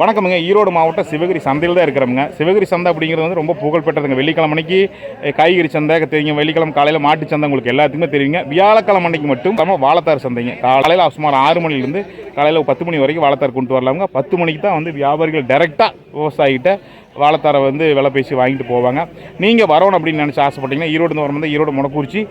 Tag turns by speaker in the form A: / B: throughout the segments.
A: வணக்கமுங்க. ஈரோடு மாவட்டம் சிவகிரி சந்தையில் தான் இருக்கிறோமுங்க. சிவகிரி சந்தை அப்படிங்கிறது வந்து ரொம்ப புகழ்பெற்றதுங்க. வெள்ளிக்கிழமை அன்னைக்கு காய்கறி சந்தை தெரியும் வெள்ளிக்கிழமை காலையில் மாட்டு சந்தை உங்களுக்கு எல்லாத்துக்குமே தெரியுங்க. வியாழக்கிழமை அன்னைக்கு மட்டும் நம்ம வாழத்தார் சந்தைங்க. காலையில் சுமார் ஆறு மணிலேருந்து காலையில் பத்து மணி வரைக்கும் வாழத்தார் கொண்டு வரலாமுங்க. பத்து மணிக்கு தான் வந்து வியாபாரிகள் டைரெக்டாக விவசாயிகிட்ட வாழைத்தாரை வந்து விலை பேசி வாங்கிட்டு போவாங்க. நீங்கள் வரணும் அப்படின்னு நினச்சி ஆசைப்பட்டீங்கன்னா ஈரோடு வரும்போது ஈரோடு முனக்குறிச்சி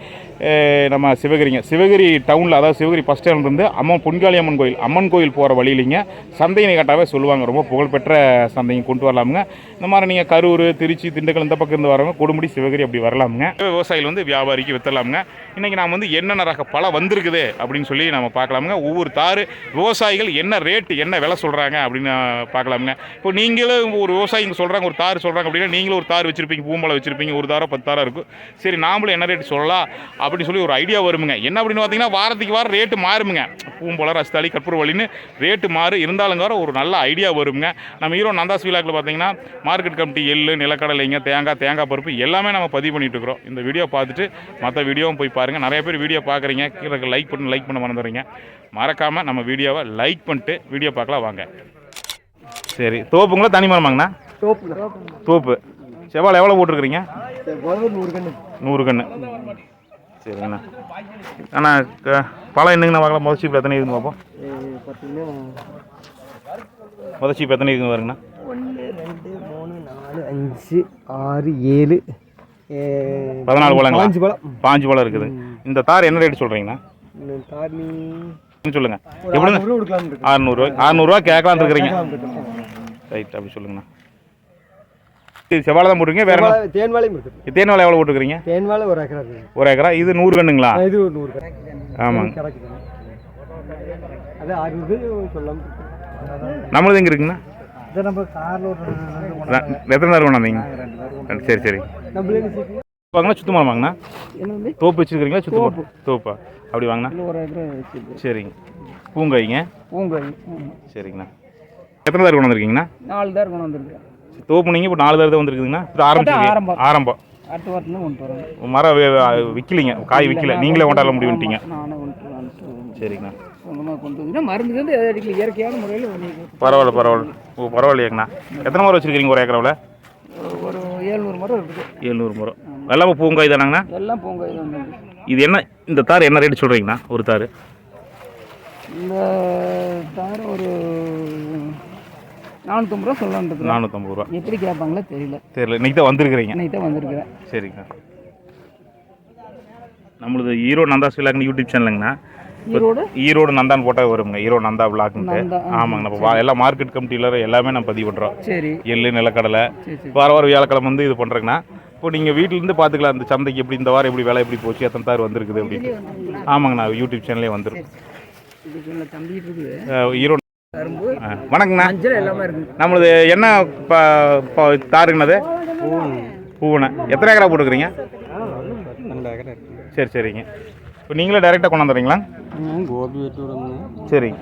A: நம்ம சிவகிரிங்க. சிவகிரி டவுனில் அதாவது சிவகிரி பஸ் ஸ்டாண்ட்லேருந்து அம்மன் பொன்காளி அம்மன் கோயில் அம்மன் கோயில் போகிற வழியிலிங்க. சந்தையினை கேட்டாவே சொல்லுவாங்க. ரொம்ப புகழ்பெற்ற சந்தையும் கொண்டு வரலாமுங்க. இந்த மாதிரி நீங்கள் கரூர் திருச்சி திண்டுக்கல் இந்த பக்கம் இருந்து வரவங்க கொடுமுடி சிவகிரி அப்படி வரலாமுங்க. விவசாயிகள் வந்து வியாபாரிக்கு வித்தரலாமுங்க இன்றைக்கி நாம் வந்து என்னென்ன ரக பழம் வந்திருக்குது அப்படின்னு சொல்லி நம்ம பார்க்கலாமுங்க. ஒவ்வொரு தாறு விவசாயிகள் என்ன ரேட்டு என்ன விலை சொல்கிறாங்க அப்படின்னு பார்க்கலாமுங்க. இப்போ நீங்களும் ஒரு விவசாயிங்க சொல்கிற சொல்கிறாங்க ஒரு தார் சொல்கிறாங்க அப்படின்னா நீங்களும் ஒரு தார் வச்சுருப்பீங்க பூம்பளை வச்சுருப்பீங்க ஒரு தாரம் பத்து தாரோ இருக்கும். சரி நாமளும் என்ன ரேட்டு சொல்லலாம் அப்படின்னு சொல்லி ஒரு ஐடியா வருமுங்க. என்ன அப்படின்னு பார்த்தீங்கன்னா வாரத்துக்கு வாரம் ரேட்டு மாறுமுங்க. பூம்பழம் ரஸ்தாளி கற்பூரவள்ளின்னு ரேட்டு மாறு. இருந்தாலும் வர ஒரு நல்ல ஐடியா வருங்க நம்ம ஹீரோ நந்தாஸ் விழாக்கில் பார்த்தீங்கன்னா மார்க்கெட் கமிட்டி எள்ளு நிலக்கடலைங்க தேங்காய் தேங்காய் பருப்பு எல்லாமே நம்ம பதிவு பண்ணிகிட்டு இருக்கிறோம். இந்த வீடியோ பார்த்துட்டு மற்ற வீடியோவும் போய் பாருங்கள் நிறைய பேர் வீடியோ பார்க்குறீங்க. கீழே லைக் பண்ணி லைக் பண்ண மறந்துடுறீங்க. மறக்காமல் நம்ம வீடியோவை லைக் பண்ணிட்டு வீடியோ பார்க்கலாம் வாங்க. சரி தோப்புங்களா தனி மரமாங்கண்ணா தோப்பு. செவ்வாழை எவ்வளோ போட்டிருக்கிறீங்க?
B: நூறு
A: கன்று சரிங்கண்ணா. அண்ணா பழம் என்னங்கண்ணா பார்க்கலாம் முதல் சீப்பில் எத்தனை இருக்குங்க பார்ப்போம். முதல் சீப் எத்தனை இருக்குங்க பாருங்கண்ணா.
B: ஒன்று ரெண்டு மூணு நாலு அஞ்சு ஆறு ஏழு
A: பதினாலு பழங்களா?
B: பாஞ்சு பழம்.
A: பாஞ்சு பழம் இருக்குது. இந்த தார் என்ன ரேட் சொல்கிறீங்கண்ணா எப்படிங்க
B: அறுநூறு கொடுக்கலாம் இருக்கு
A: அறநூறுவா அறநூறுவா கேட்கலாம் இருக்கிறீங்க. ரைட் அப்படி சொல்லுங்கண்ணா. சரி செவ்வாழை தான் போட்டுருக்கீங்க வேற என்ன?
B: தேன்வாழையும் இருக்குது
A: தேன் வாழை எவ்வளோ போட்டுருக்கிறீங்க
B: தேன்வாழை ஒரு ஏக்கரா இருக்குது.
A: ஒரு ஏக்கரா? இது நூறு கண்ணுங்களா?
B: ஆ, இது ஒரு நூறு
A: ஆமாங்க.
B: கிடைக்குது அது அறுபது சொல்லாம
A: நம்மளது எங்கே இருக்குங்கண்ணா
B: இதை நம்ம காரில் ஒரு
A: ர- எத்தனை நேரம் வேணாந்தீங்க சரி சரி.
B: நம்மளே
A: சுத்தமாக வாங்கண்ணா
B: என்ன
A: தோப்பு வச்சுருக்கிறீங்களா சுத்தமாக தோப்பா. அப்படி வாங்கண்ணா
B: ஒரு ஏக்கரை வச்சுருக்கு
A: சரிங்க. பூங்காய்ங்க?
B: பூங்காய்.
A: சரிங்கண்ணா. எத்தனை தார் கொண்டு வந்திருக்கீங்கண்ணா?
B: நாலு தார் கொண்டு வந்துருக்கு
A: தோப்பு நீங்கள் இப்போ நாலு தான் வந்திருக்குதுங்கண்ணா. இது ஆரம்பிச்சிருக்கீங்க
B: ஆரம்பம். அடுத்த வாரத்துல கொண்டு வரோம்.
A: மரம் விற்கலிங்க காய் விற்கல நீங்களே கொண்டாட முடியும்ட்டீங்க. சரிங்கண்ணா.
B: சொந்தமாக கொண்டு வந்து மருந்து வந்து அடிக்கல. இயற்கையான முறையில் பண்ணிருக்கோம்
A: பரவாயில்ல பரவாயில்ல. ஓ பரவாயில்லையாங்கண்ணா. எத்தனை மரம் வச்சுருக்கீங்க ஒரு ஏக்கராவில்
B: ஒரு ஏழ்நூறு மரம் இருக்குது
A: எழுநூறு மரம். எல்லாமே பூங்காய் தானாங்கண்ணா?
B: எல்லாம் பூங்காய் தான்
A: இது என்ன இந்த தார் என்ன ரேட் சொல்கிறீங்கண்ணா ஒரு தார்.
B: இந்த தார ஒரு நானூற்றம்பது ரூபா சொல்லலான்றது
A: நானூற்றம்பது ரூபா.
B: எப்படி கேட்பாங்களோ தெரியல.
A: தெரியல. இன்னைக்கு தான் வந்திருக்கிறீங்க.
B: இன்னைக்கு தான் வந்திருக்கிறேன்.
A: சரிங்கண்ணா நம்மளது ஈரோடு நந்தா ஸ்ரீலாக்னு யூடியூப் சேனலுங்கண்ணா.
B: ஈரோடு
A: ஈரோடு நந்தான் போட்டால் வருங்க. ஈரோடு நந்தா
B: ஆ.
A: ஆமாங்க நம்ம எல்லா மார்க்கெட் கமிட்டியில் எல்லாமே நம்ம பதிவு பண்ணுறோம்
B: சரி.
A: எள்ளு நிலக்கடலை. வார வாரம் வியாழக்கிழமை வந்து இது பண்ணுறேங்கண்ணா இப்போ நீங்கள் வீட்டிலேருந்து பார்த்துக்கலாம். இந்த சந்தைக்கு எப்படி இந்த வாரம் எப்படி வேலை எப்படி போச்சு எத்தனை தார் வந்திருக்குது அப்படின்ட்டு. ஆமாங்கண்ணா. யூடியூப் சேனலே வந்துடும் ஈரோடு
B: கரும்பு
A: வணக்கங்கண்ணா
B: மஞ்சள் எல்லாமே இருக்குது
A: நம்மளது என்ன ப ப- தாருங்கண்ணது பூவனை எத்தனை ஏக்கரா போட்டுக்கிறீங்க சரி சரிங்க. இப்போ நீங்களே டைரெக்டாக கொண்டாந்துறீங்களா
B: கோபி வெட்டி
A: சரிங்க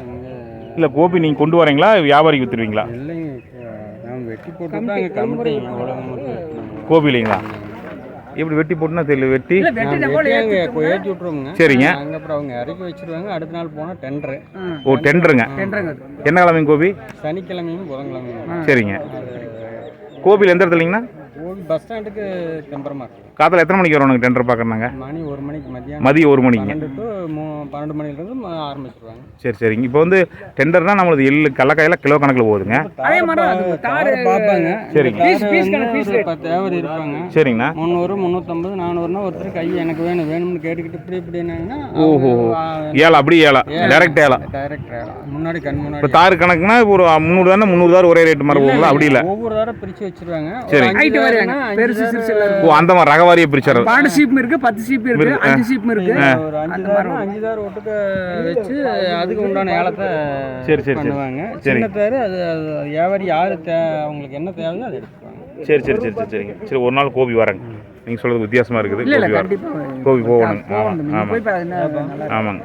A: இல்லை கோபி நீங்கள் கொண்டு வரீங்களா? வியாபாரிக்கு விற்றுருவீங்களா
B: இல்லைங்க நான் வெட்டி போட்டு கம்பெனி
A: கோபிலைங்களா? எப்படி வெட்டி போட்டுனா தெரியல வெட்டி.
B: ஏற்றி விட்ருவோங்க
A: சரிங்க.
B: அங்கே அப்புறம் அவங்க இறக்கி வச்சிருவாங்க. அடுத்த நாள் போனால் டெண்டரு
A: ஓ டெண்டருங்க
B: டெண்டருங்க
A: என்ன கிழமைங்க கோபி?
B: சனிக்கிழமையும் புதன்கிழமையும்.
A: சரிங்க. கோபியில் எந்த இடத்துலங்கண்ணா?
B: பஸ் ஸ்டாண்டுக்கு தெம்பரமா இருக்கு
A: காலையில் எத்தனை மணிக்கு வரணும் டெண்டர் பார்க்குறாங்க
B: மணி ஒரு மணிக்கு மதியானம்
A: மதியம் ஒரு மணிங்க
B: பன்னெண்டு டு மூ பன்னெண்டு மணிலேருந்து ஆரம்பிச்சிருவாங்க.
A: சரி சரிங்க. இப்போ வந்து டெண்டர்னா நம்மளது எள்ளு கடலக்காயில் கிலோ கணக்கில் போகுதுங்க.
B: அதே மாதிரி தார் பார்ப்பாங்க.
A: சரிங்க.
B: பீஸ் பீஸ் கணக்கு பத்து வியாபாரி இருப்பாங்க.
A: சரிங்கண்ணா.
B: முந்நூறு முந்நூற்றம்பது நானூறுனா ஒருத்தர் கை எனக்கு வேணும் வேணும்னு கேட்டுக்கிட்டு இப்படி இப்படினாங்கன்னா
A: ஓஹோ. ஏழா அப்படி ஏழா. டைரக்ட் ஏலா
B: டைரக்ட் முன்னாடி கண்
A: இப்போ
B: முன்னாடி
A: தார் கணக்குனா ஒரு முந்நூறு தானே முந்நூறு தார் ஒரே ரேட் மாதிரி போகுங்களா அப்படி இல்லை.
B: ஒவ்வொரு தடவை பிரிச்சு வச்சிருவாங்க.
A: சரி.
B: ஹைட் வரையாங்க பெருசு சிறுசு
A: ஓ அந்த மாதிரி ரகவாரியை பிரிச்சாரு.
C: பன்னெண்டு சீப்பும் இருக்கு பத்து சீப்பு இருக்கு அஞ்சு சீப்பும் இருக்கு.
B: ஒரு அஞ்சு தாரம் அஞ்சு தார் ஒட்டுக்க வச்சு அதுக்கு உண்டான ஏலத்தை
A: சரி, சரி, சரி.
B: பண்ணுவாங்க.
A: சரி.
B: சின்ன தார் அது வியாபாரி யாரு அவங்களுக்கு என்ன தேவையோ அதை
A: சரி சரி சரி சரி சரிங்க. சரி ஒரு நாள் கோபி வரேங்க நீங்கள் சொல்கிறது வித்தியாசமாக இருக்குது. கோபி வரேன். கோபி போகணும். ஆமாம் ஆமாம் ஆமாங்க.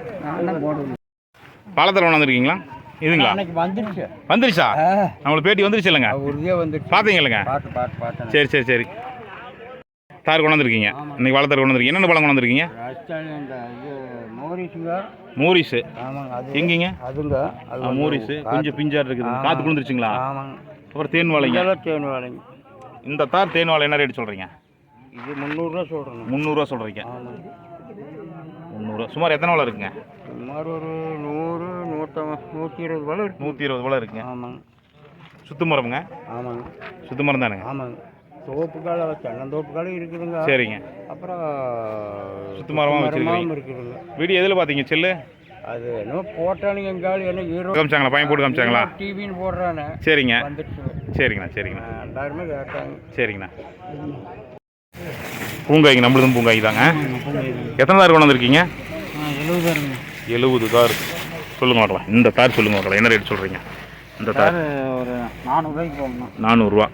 A: பாலத்தில் கொண்டாந்துருக்கீங்களா இதுங்களா?
B: அன்னைக்கு வந்துடுச்சு
A: வந்துருச்சா? நம்மளுக்கு பேட்டி வந்துருச்சு இல்லைங்க?
B: உறுதியாக வந்துடுச்சு
A: பார்த்தீங்க இல்லைங்க?
B: பார்த்து பார்த்து பார்த்தேன்
A: சரி சரி சரி. தார் கொண்டாந்துருக்கீங்க இன்னைக்கு வாழைத்தார் கொண்டாந்துருக்கீங்க என்னென்ன பழம் கொண்டாந்துருக்கீங்க மூரிஸு எங்கேங்க?
B: அதுங்க அது
A: மூரிஸு கொஞ்சம் பிஞ்சாட் இருக்குது. காற்று குளிர்ந்துருச்சுங்களா? அப்புறம் தேன் வாழைங்க.
B: தேன் வேலைங்க
A: இந்த தார் தேன் வாழை என்ன ரேட் சொல்கிறீங்க
B: இது முந்நூறுரூவா சொல்கிறேங்க
A: முந்நூறுரூவா சொல்கிறீங்க முந்நூறுரூவா சுமார் எத்தனை வாழை இருக்குங்க?
B: சுமார் ஒரு நூறு நூற்ற நூற்றி இருபது வரை இருக்கு.
A: நூற்றி இருபது வாழை இருக்குங்க
B: ஆமாங்க.
A: சுத்து மரமுங்க?
B: ஆமாங்க.
A: சுத்து மரம் தானுங்க?
B: ஆமாங்க. தோப்புக்கால தென்னந்தோப்புக்காலும் இருக்குதுங்க.
A: சரிங்க.
B: அப்புறம்
A: சுத்து மரமா வச்சிருக்கீங்க.
B: இருக்குதுங்க.
A: வீடியோ எதில் பார்த்தீங்க செல்லு?
B: அது என்ன போட்டானுங்க எங்கால் என்ன ஈரோ
A: காமிச்சாங்களா? பையன் போட்டு காமிச்சாங்களா?
B: டிவின்னு போடுறானே.
A: சரிங்க. சரிங்கண்ணா சரிங்கண்ணா.
B: எல்லாருமே கேட்டாங்க.
A: சரிங்கண்ணா. பூங்காய்ங்க நம்மளதும் பூங்காய் தாங்க எத்தனை தார் கொண்டு வந்திருக்கீங்க?
B: எழுபதாருங்க
A: எழுபது தார். சொல்லுங்க பார்க்கலாம் இந்த தார் சொல்லுங்க பார்க்கலாம் என்ன ரேட் சொல்கிறீங்க இந்த தார்.
B: ஒரு நானூறுரூவாய்க்கு போகணும்
A: நானூறுரூவா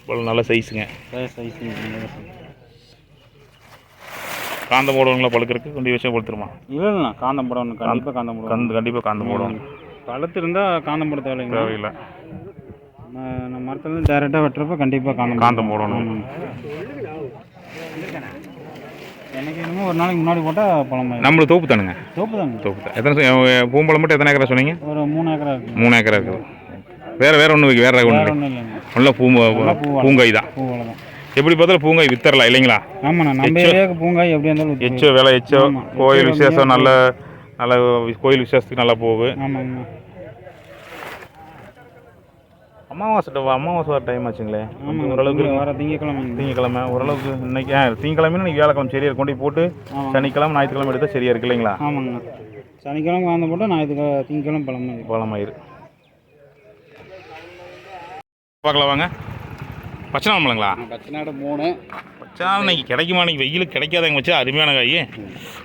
A: இவ்வளோ நல்ல சைஸுங்க
B: சைஸ்
A: காந்தம் போடுவாங்களா பழுக்கிறதுக்கு? கொஞ்சம் விஷயம் பழுத்துருமா?
B: இல்லைண்ணா காந்தம் போடணும். கண்டிப்பாக காந்தம் போடணும்.
A: கந்து கண்டிப்பாக காந்தம் போடுவாங்க
B: பழுத்து இருந்தால் காந்தம் போட
A: தேவையில்லை.
B: நம்ம மரத்துலேருந்து டேரெக்டாக வெட்டுறப்ப கண்டிப்பாக காந்தம்
A: காந்தம் போடணும்.
B: எனக்கு என்னமோ ஒரு நாளைக்கு முன்னாடி போட்டால் பழம்
A: நம்மளுக்கு தோப்பு தானுங்க.
B: தோப்பு தாங்க
A: தோப்பு தான். எத்தனை பூம்பழம் மட்டும் எத்தனை ஏக்கரா சொன்னீங்க?
B: ஒரு மூணு ஏக்கரா இருக்கு.
A: மூணு ஏக்கரா இருக்குது வேறு வேறு ஒன்று வேறு ஒன்றும்
B: வேற
A: இல்லை
B: ஒன்றும் இல்லைங்க.
A: நல்ல பூ பூங்காய் தான். எப்படி பார்த்தாலும் பூங்காய் வித்தரலாம் இல்லைங்களா?
B: ஆமாண்ணா நம்ம ஏரியாவுக்கு பூங்காய் எப்படி இருந்தாலும்.
A: எச்சோ வேலை எச்சோ. கோயில் விசேஷம் நல்ல நல்ல கோயில் விசேஷத்துக்கு நல்லா போகுது.
B: ஆமாங்கண்ணா.
A: அமாவாசை அமாவாசை வர டைம் ஆச்சுங்களே.
B: ஆமாங்க
A: ஓரளவுக்கு
B: வர திங்கக்கிழமை
A: திங்கக்கிழமை ஓரளவுக்கு இன்னைக்கு ஆ திங்கக்கிழமை இன்னைக்கு வியாழக்கிழமை சரியா இருக்கு. கொண்டு போட்டு
B: ஆமாங்க.
A: சனிக்கிழமை ஞாயிற்றுக்கிழமை எடுத்தால் சரியா இருக்கு இல்லைங்களா?
B: ஆமாங்கண்ணா சனிக்கிழமை காந்தம் போட்டால் ஞாயிற்று திங்கக்கிழமை பழம் மாதிரி
A: பழமாயிரு. பார்க்கலாம் வாங்க. பச்சை நாமலங்களா
B: பச்சை நாடு மூணு.
A: பச்சை இன்னைக்கு கிடைக்குமா? இன்னைக்கு வெயிலுக்கு கிடைக்காதவங்க வச்சா அருமையான காய்.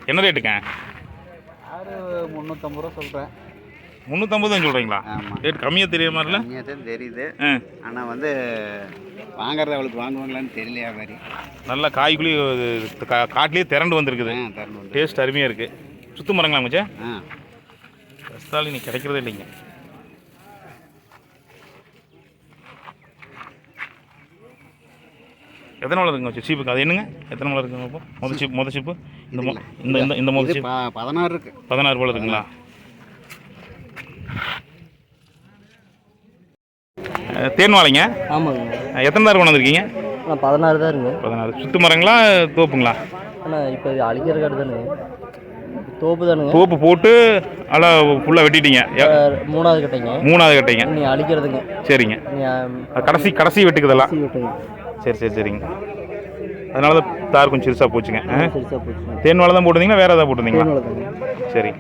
A: என்ன ரேட்டுங்க
B: ஆறு முந்நூற்றம்பது ரூபா சொல்கிறேன்
A: முந்நூற்றம்பது தான் சொல்கிறீங்களா ரேட் கம்மியாக தெரிய மாதிரில?
B: கம்மியாக தான் தெரியுது. ஆனால் வந்து வாங்குறது அவளுக்கு வாங்குவாங்களான்னு தெரியலையா மாதிரி.
A: நல்லா காய்குழி காட்டிலேயே திரண்டு வந்திருக்குது. டேஸ்ட் அருமையாக இருக்குது சுத்து மரங்களா மச்சா
B: ஆ.
A: ரஸ்தாலி நீ கிடைக்கிறதே இல்லைங்க. எத்தனை மலை இருக்குங்க சீப்புக்கு அது என்னங்க? எத்தனை மலை இருக்குங்க இப்போ மொதல் சீப் மொதல் சீப்பு? இந்த இந்த இந்த இந்த மொதல் சீப்
B: பதினாறு இருக்கு.
A: பதினாறு போல இருக்குங்களா? அஹ், தேன் வாழைங்க?
D: ஆமாங்க.
A: எத்தனை தார் கொண்டு வந்திருக்கீங்க?
D: ஆனால் பதினாறு தான் இருங்க
A: பதினாறு. சுத்து மரங்களா தோப்புங்களா?
D: ஆனால் இப்போ இது அழிக்கிற காடு தானுங்க. தோப்பு தானுங்க.
A: தோப்பு போட்டு நல்லா ஃபுல்லாக வெட்டிட்டீங்க.
D: மூணாவது கட்டைங்க.
A: மூணாவது கட்டைங்க.
D: நீ அழிக்கிறதுங்க.
A: சரிங்க. கடைசி கடைசி வெட்டுக்குதெல்லாம் சரி சரி சரிங்க. அதனால தான் தார் கொஞ்சம் சிறுசாக போச்சுங்க. தேன் வாழை தான் போட்டுருந்தீங்களா? வேறு ஏதாவது போட்டிருந்தீங்களா? சரி.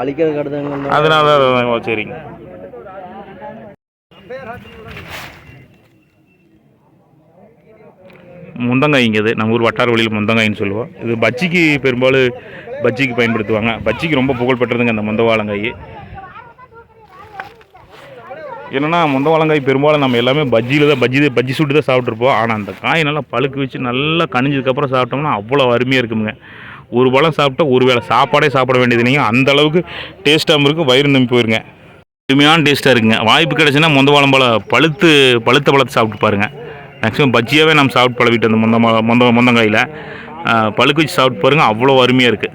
D: அழிக்கிற காடு
A: அதனால தான் சரிங்க முந்தங்காய்ங்க இது நம்ம ஊர் வட்டார வழியில் முந்தங்காயின்னு சொல்லுவோம். இது பஜ்ஜிக்கு பெரும்பாலும் பஜ்ஜிக்கு பயன்படுத்துவாங்க. பஜ்ஜிக்கு ரொம்ப புகழ் பெற்றதுங்க அந்த முந்தவாளங்காய். என்னென்னா முந்தவாளங்காய் பெரும்பாலும் நம்ம எல்லாமே பஜ்ஜியில் தான் பஜ்ஜி பஜ்ஜி சுட்டு தான் சாப்பிட்ருப்போம் ஆனால் அந்த காய் நல்லா பழுக்கு வச்சு நல்லா கனிஞ்சதுக்கப்புறம் சாப்பிட்டோம்னா அவ்வளோ அருமையாக இருக்குங்க ஒரு பழம் சாப்பிட்டா ஒரு வேளை சாப்பாடே சாப்பிட வேண்டியது இல்லைங்க. அந்த அளவுக்கு டேஸ்ட்டாகவும் இருக்கும் வயிறு நம்பி போயிருங்க. அருமையான டேஸ்ட்டாக இருக்குங்க. வாய்ப்பு கிடைச்சுன்னா முந்த பழம் பழுத்து பழுத்த பழத்தை சாப்பிட்டு பாருங்க. மேக்ஸிமம் பஜ்ஜியாகவே நம்ம சாப்பிட்டு பழகிட்டு அந்த முந்த முந்த முந்தங்காயில். பழுக்க வச்சு சாப்பிட்டு பாருங்க அவ்வளோ அருமையாக இருக்குது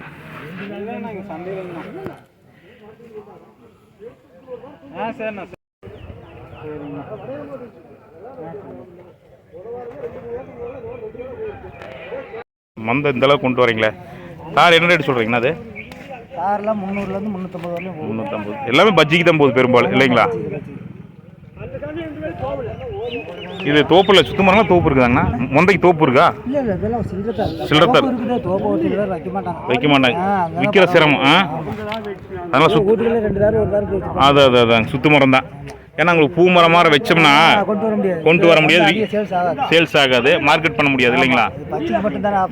A: மந்த இந்த அளவுக்கு கொண்டு வரீங்களே? சார் என்ன ரேட் சொல்கிறீங்கண்ணா அது
C: கார்லாம் முந்நூறுலேருந்து முந்நூற்றம்பது வரலையும்
A: முந்நூற்றம்பது. எல்லாமே பஜ்ஜிக்கு தான் போகுது பெரும்பாலும் இல்லைங்களா? இது தோப்பில் சுத்தமாக தோப்பு இருக்குதாங்கண்ணா? முந்தைக்கு தோப்பு இருக்கா?
C: சில்லர் வைக்க மாட்டாங்க.
A: விற்கிற சிரமம் அதனால் சுத்
C: வீட்டுக்குள்ளே ரெண்டு தாரம் ஒரு தாரம் வச்சு
A: அது அது அதாங்க சுத்து மரம் தான். ஏன்னா உங்களுக்கு பூ மரம் மாதிரி வச்சோம்னா
C: கொண்டு வர முடியாது. சேல்ஸ் ஆகாது
A: மார்க்கெட் பண்ண முடியாது இல்லைங்களா?
C: இது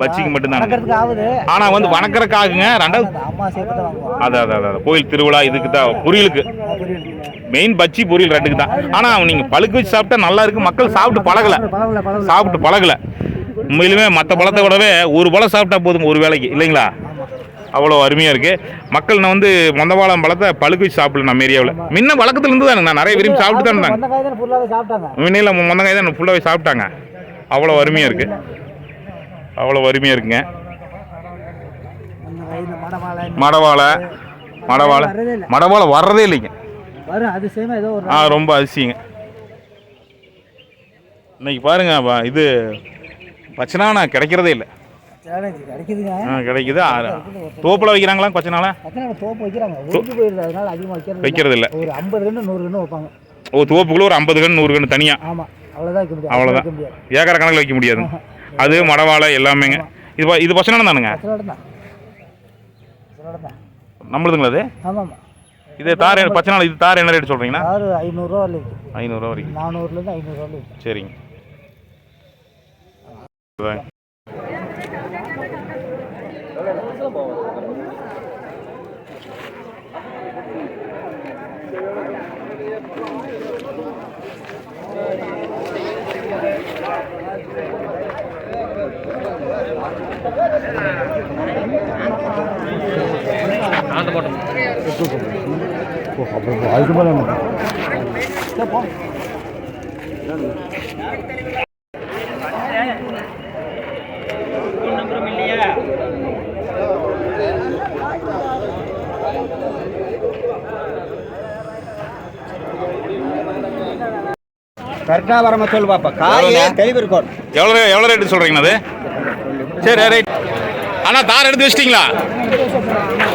C: பச்சைக்கு மட்டும்தானே
A: ஆனால் வந்து வணக்கறக்காகுங்க ரெண்டாவது
C: அந்த அம்மா சேர்த்து தான் வாங்குவோம்
A: அது அது அது அது. கோயில் திருவிழா இதுக்கு தான். பொரியலுக்கு. மெயின் பச்சி பொரியல் ரெண்டுக்கு தான். ஆனால் நீங்கள் பழுக்க வச்சு சாப்பிட்டா நல்லா இருக்கு. மக்கள் சாப்பிட்டு பழகலை. சாப்பிட்டு பழகலை. உண்மையிலுமே மற்ற பழத்தை விடவே ஒரு பழம் சாப்பிட்டா போதும் ஒரு வேளைக்கு இல்லைங்களா? அவ்வளோ அருமையாக இருக்குது மக்கள் நான் வந்து மொந்தவாளம் பழத்தை பழுக்க வச்சு சாப்பிடல நம்ம ஏரியாவில் முன்ன வழக்கத்துலேருந்து தானே நான் நிறைய விரும்பி சாப்பிட்டு தான் இருந்தாங்க.
C: அந்த காய் தான் ஃபுல்லாகவே சாப்பிட்டாங்க
A: முன்னையில் மொந்தங்காய் தான் ஃபுல்லாகவே சாப்பிட்டாங்க. அவ்வளோ அருமையாக இருக்குது அவ்வளோ வறுமையாக இருக்குங்க.
C: மடவாழை மடவாழை
A: மடவாழை வர்றதே இல்லைங்க. ஆ ரொம்ப அதிசயங்க. இன்னைக்கு பாருங்க இது இது பச்சனானா கிடைக்கிறதே இல்லை.
C: கிடைக்குதுங்க.
A: ஆ கிடைக்குது. தோப்பில் வைக்கிறாங்களா? பச்சனால
C: பக்கத்துல தோப்பு வைக்கிறாங்க. ஒழிஞ்சு போயிருது அதனால அதிகமாக வைக்கிறது இல்ல.
A: வைக்கிறது இல்லை.
C: ஒரு ஐம்பது கன்று நூறு கன்று வைப்பாங்க.
A: ஓ தோப்புக்குள்ள ஒரு ஐம்பது கன்று நூறு கன்று தனியாக
C: ஆமாம் அவ்வளோதான் வைக்க முடியாது.
A: ஏக்கர கணக்கில் வைக்க முடியாது. அது மடவாளை எல்லாமேங்க. இது இது பச்சனான தானுங்க நம்மளுதுங்களா அது?
C: ஆமாம்.
A: இது தார் பச்சனால இது தார் என்ன ரேட் சொல்கிறீங்கன்னா
C: ஆறு ஐநூறுரூவா இருக்கு
A: ஐநூறுரூவா வரைக்கும்.
C: நானூறுலேருந்து ஐநூறுரூவா
A: சரிங்க.
B: கரெக்டாக வரமா சொல்லு பாப்பா. காய் தெளிவு இருக்கும்
A: எவ்வளோ எவ்வளோ ரேட்டு சொல்கிறீங்கண்ணா அது? சரி ரைட் அண்ணா தார் எடுத்து வச்சிட்டிங்களா?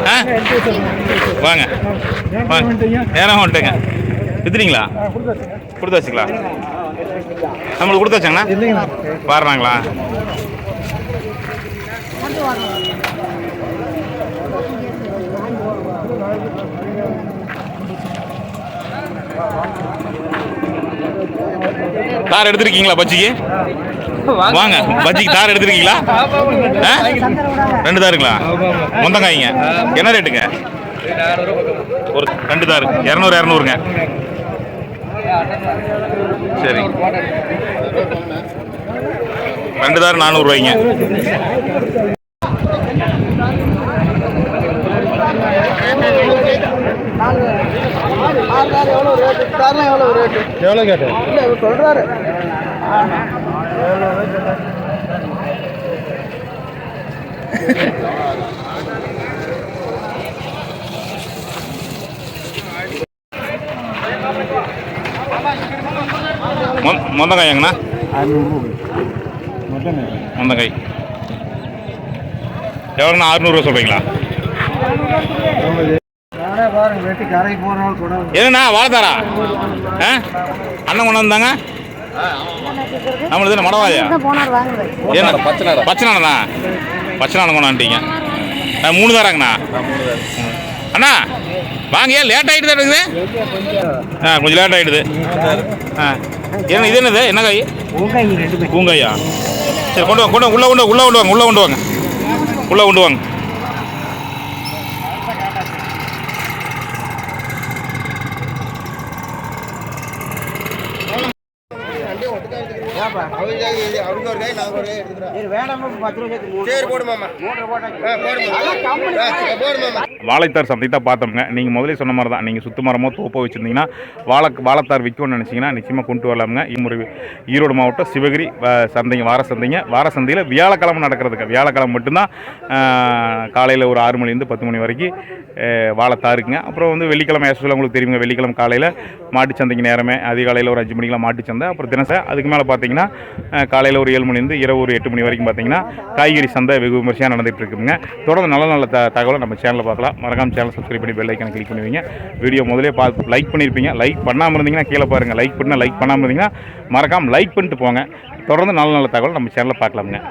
A: ஆ? வாங்க. வாங்க. நேரம் வந்துட்டேங்க. வித்துட்டீங்களா? கொடுத்து வச்சுங்களா நம்மளுக்கு கொடுத்து வச்சாங்கண்ணா? பாருறாங்களா தார் எடுத்துருக்கீங்களா பச்சிக்கு வாங்க. பஜ்ஜிக்கு தார் எடுத்துருக்கீங்களா? ஆ? ரெண்டு தாருங்களா? மொந்தங்காய்ங்க. என்ன ரேட்டுங்க? ஒரு ரெண்டு தார். இரநூறு இரநூறுங்க. சரி. ரெண்டு தார் நானூறுரூவாய்ங்க
B: எவ்வளோ கேட்டேன்
C: சொல்கிறாரு
A: மொ- மொந்தங்காய்ங்கண்ணா மொந்தங்காய் எவ்வளோண்ணா அறுநூறுவா சொல்கிறீங்களா
C: நானே பாருங்க வெட்டி கரைக்கு போகிறவங்க கூட
A: என்னண்ணா வாழைத்தாரா? ஆ? அண்ணன் கொண்டு வந்தாங்க? நம்மளுது என்ன மடவாயா என்ன? பச்சனாண்ணா பச்சனான கொண்டாண்டிங்க மூணு தாராங்கண்ணா. அண்ணா வாங்க ஏன் லேட் ஆகிட்டு தான் இருக்குது. ஆ கொஞ்சம் லேட் ஆகிடுது ஆ. என்ன இது என்னது? என்ன காய்? பூங்காயா சரி கொண்டு வாங்க கொண்டு வாங்க. உள்ளே கொண்டு உள்ளே கொண்டு வாங்க உள்ளே கொண்டு வாங்க. உள்ளே கொண்டு வாங்க. அவங்க
E: ஒரு கை நான் ஒரு வேணாமா பத்து ரூபாய் சரி போடுமாமா போடுமாமா போடுமாமா
A: வாழைத்தார் சந்தை தான் பார்த்தோம்ங்க. நீங்கள் முதல்ல சொன்ன மாதிரி தான் நீங்கள் சுத்து மரமோ தோப்போ வச்சுருந்தீங்கன்னா வாழை வாழைத்தார் விற்கும்னு நினச்சிங்கன்னா நிச்சயமாக கொண்டு வரலாமுங்க. இம்முறை ஈரோடு மாவட்டம் சிவகிரி வ- சந்தைங்க வார சந்தைங்க. வார சந்தையில் வியாழக்கிழமை நடக்கிறதுக்கு வியாழக்கிழமை மட்டும்தான் காலையில் ஒரு ஆறு மணிலேருந்து பத்து மணி வரைக்கும் வாழைத்தாருக்குங்க. அப்புறம் வந்து வெள்ளிக்கிழமை ஆக்சுவலாக உங்களுக்கு தெரியுங்க வெள்ளிக்கிழமை காலையில் மாட்டுச் சந்தைக்கு நேரமே அதிகாலையில் ஒரு அஞ்சு மணிக்கெலாம் மாட்டுச் சந்தை. அப்புறம் தினசரி அதுக்கு மேலே பார்த்தீங்கன்னா காலையில் ஒரு ஏழு மணிலேருந்து இரவு ஒரு எட்டு மணி வரைக்கும் பார்த்தீங்கன்னா காய்கறி சந்தை வெகு விமர்சையாக நடந்துகிட்டு இருக்குங்க. தொடர்ந்து நல்ல நல்ல த தகவலை நம்ம சேனலில் பார்க்கலாம். மறக்காம சேனல் சப்ஸ்கிரைப் பண்ணி பெல் ஐக்கனை கிளிக் பண்ணுவீங்க வீடியோ முதலே பார்த்து லைக் பண்ணியிருப்பீங்க லைக் பண்ணாமல் இருந்தீங்கன்னா கீழே பாருங்கள் லைக் பண்ணால் லைக் பண்ணாமல் இருந்தீங்கன்னா மறக்காமல் லைக் பண்ணிட்டு போங்க. தொடர்ந்து நல்ல நல்ல தகவல் நம்ம சேனலில் பார்க்கலாமுங்க.